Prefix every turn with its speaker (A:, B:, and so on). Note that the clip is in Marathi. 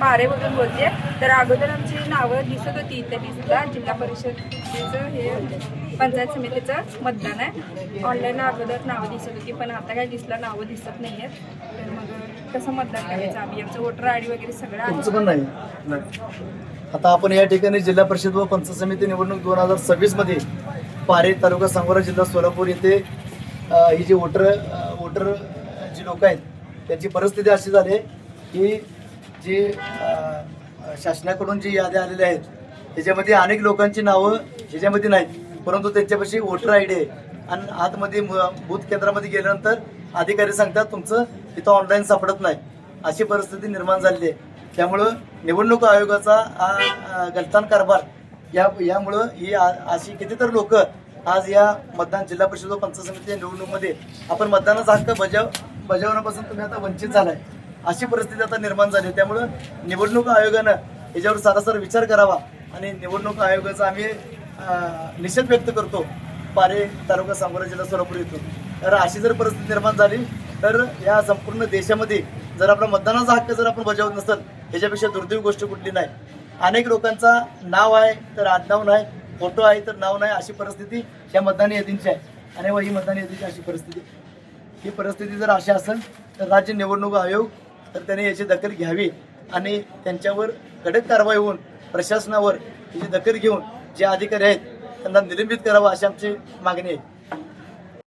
A: पारेमधून बोलते तर अगोदर आमची नावं दिसत होती इथे लिस्टला जिल्हा परिषदेचं हे पंचायत समितीचं मतदान आहे. ऑनलाईन अगोदर नावं दिसत होती पण आता काय लिस्टला नावं दिसत नाही आहेत तर मग कसं मतदान करायचं? आम्ही आमचं वोटर आय डी वगैरे सगळं
B: नाही. आता आपण या ठिकाणी जिल्हा परिषद व पंचायत समिती निवडणूक दोन हजार सव्वीसमध्ये पारे तालुका सांगोला जिल्हा सोलापूर येथे ही जी वोटर वोटर जी लोक आहेत त्यांची परिस्थिती अशी झाली की जी शासनाकडून जी याद्या आलेल्या आहेत त्याच्यामध्ये अनेक लोकांची नावं ह्याच्यामध्ये नाहीत परंतु त्यांच्यापाशी वोटर आय डी आहे. आणि आतमध्ये बूथ केंद्रामध्ये गेल्यानंतर अधिकारी सांगतात तुमचं तिथं ऑनलाईन सापडत नाही. अशी परिस्थिती निर्माण झालेली आहे. त्यामुळं निवडणूक आयोगाचा हा गलतान कारभार या यामुळं ही आ- अशी कितीतर लोक आज या मतदान जिल्हा परिषद व पंचायत समिती निवडणूकमध्ये आपण मतदानाचा हक्क बजाव बजावण्यापासून तुम्ही आता वंचित झालाय. अशी परिस्थिती आता निर्माण झाली आहे. त्यामुळं निवडणूक आयोगानं याच्यावर सारासार विचार करावा आणि निवडणूक आयोगाचा आम्ही निषेध व्यक्त करतो. पारे तालुका सांगोला जिल्हा सोलापूर येथून तर अशी जर परिस्थिती निर्माण झाली तर या संपूर्ण देशामध्ये जर आपला मतदानाचा हक्क जर आपण बजावत नसेल याच्यापेक्षा दुर्दैवी गोष्ट कुठली नाही. अनेक लोकांचा नाव आहे तर आडनाव नाही फोटो आहे तर नाव नाही अशी परिस्थिती या मतदान यादींची आहे. आणि वही ही मतदान यादीची अशी परिस्थिती ही परिस्थिती जर अशी असेल तर राज्य निवडणूक आयोग तर त्याने याची दखल घ्यावी आणि त्यांच्यावर कडक कारवाई होऊन प्रशासनावर याची दखल घेऊन जे अधिकारी आहेत त्यांना निलंबित करावं अशी आमची मागणी आहे.